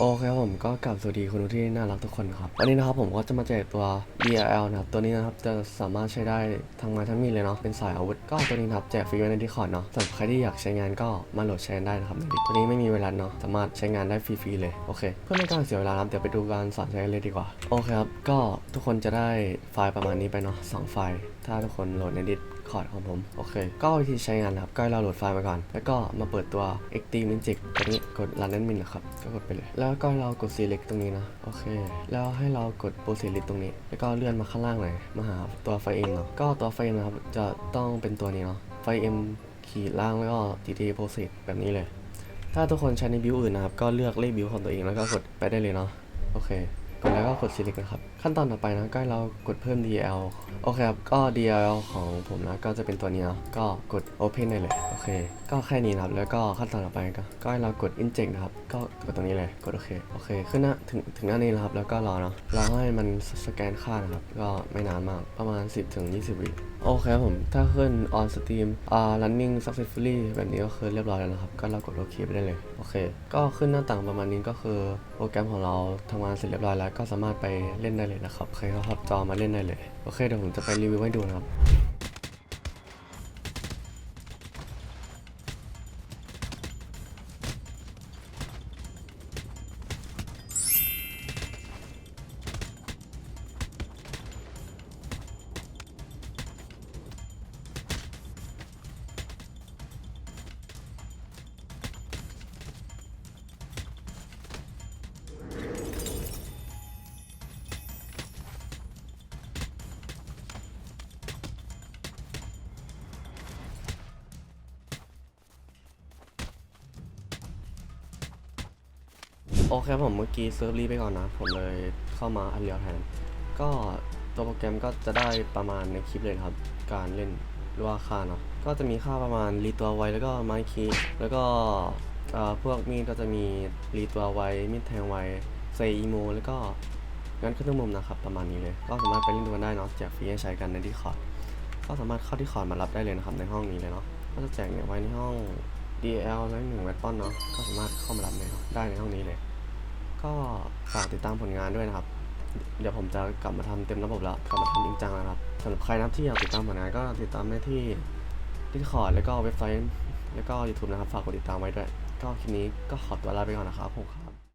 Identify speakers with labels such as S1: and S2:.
S1: โอเคครับผมก็กลับสวัสดีคุณผู้ที่น่ารักทุกคนครับ วันนี้นะครับผมก็จะมาแจกตัว DLL นะครับ ตัวนี้นะครับจะสามารถใช้ได้ทั้งม้ทั้งมีเลยเนาะ เป็นสายอาวุธ ก็ตัวนี้นะครับแจกฟรีไว้ใน Discord เนาะสำหรับใครที่อยากใช้งานก็มาโหลดใช้ได้นะครับตัวนี้ไม่มีเวลาเนาะ สามารถใช้งานได้ฟรีๆเลย โอเค เพื่อไม่ให้การเสียเวลาครับเดี๋ยวไปดูการสอนใช้เลยดีกว่า โอเคครับ ก็ทุกคนจะได้ไฟล์ประมาณนี้ไปเนาะสองไฟล์ ถ้าทุกคนโหลดในดิสคอร์ดของผม โอเค ก็วิธีใช้งานนะครับ ก็ให้เราโหลดไฟล์มาก่อน แล้วก็มาเปิดตัว Xtreme Magic ตัวนี้กด Run Admin นะครับ ก็กดไปเลยแล้วก็เรากด Select ตรงนี้นะ โอเค แล้วให้เรากด Pro Select ตรงนี้ แล้วก็เลื่อนมาข้างล่างหน่อย มาหาตัวไฟเอ็มเนาะ ก็ตัวไฟเอ็มนะครับ จะต้องเป็นตัวนี้เนาะ ไฟเอ็มขีดล่างแล้วก็ gt Process แบบนี้เลย ถ้าทุกคนใช้ในบิวอื่นนะครับ ก็เลือกเลขบิวของตัวเองแล้วก็กดไปได้เลยเนาะ โอเค กดแล้วก็กด select นะครับ ขั้นตอนต่อไปนะก็เรากดเพิ่ม DL โอเคครับ ก็ DL ของผมนะก็จะเป็นตัวนี้เนาะก็กด open ได้เลยโอเค ก็แค่นี้นะครับแล้วก็ขั้นตอนต่อไปก็ก็ให้เรากด inject นะครับ ก็กดตรงนี้เลยกดโอเคโอเคขึ้นหน้าถึงถึงหน้านี้แล้วครับแล้วก็รอเนาะรอให้มันสแกนค่านะครับ ก็ไม่นานมากประมาณ 10ถึง20 วิโอเคครับผมถ้าขึ้น on stream อ่า running successfully แบบนี้ก็คือเรียบร้อยแล้วนะครับ ก็เรากดโอเคไปได้เลยโอเค ก็ขึ้นหน้าต่างประมาณนี้ก็คือโปรแกรมของเราทำงานเสร็จเรียบร้อยแล้วก็สามารถไปเล่นได้เลยนะครับ ใครเขาขับจอมาเล่นได้เลย โอเคเดี๋ยวผมจะไปรีวิวให้ดูนะครับ โอเคผมเมื่อกี้เซิร์ฟรีไปก่อนนะ ผมเลยเข้ามาอันเรียวแทน ก็ตัวโปรแกรมก็จะได้ประมาณในคลิปเลยนครับ การเล่นหรือว่าค่าเนาะก็จะมีค่าประมาณรีตัวไวแล้วก็ไม้คีแล้วก็พวกมีดก็จะมีรีตัวไวมีดแทงไวเซอีโมแล้วก็งั้นขึ้นทุกมุมนะครับประมาณนี้เลย ก็สามารถไปเล่นดูกันได้เนาะแจกฟรีให้ใช้กันในดีคอร์ดก็สามารถเข้าที่คอร์ดมารับได้เลยนะครับในห้องนี้เลยเนาะก็จะแจกเนี่ยไว้ในห้อง DL แล้วหนึ่งเวทป้อนเนาะก็สามารถเข้ามารับในได้ในห้องนี้เลย ก็ฝากติดตามผลงานด้วยนะครับ เดี๋ยวผมจะกลับมาทำเต็มระบบแล้วกลับมาทำจริงจังแล้วนะครับสำหรับใครนะครับที่อยากติดตามผลงานก็ติดตามได้ที่ที่คอร์ดแล้วก็เว็บไซต์แล้วก็ YouTube นะครับ ฝากกดติดตามไว้ด้วย ก็คลิปนี้ก็ขอตัวลาไปก่อนนะครับผมครับ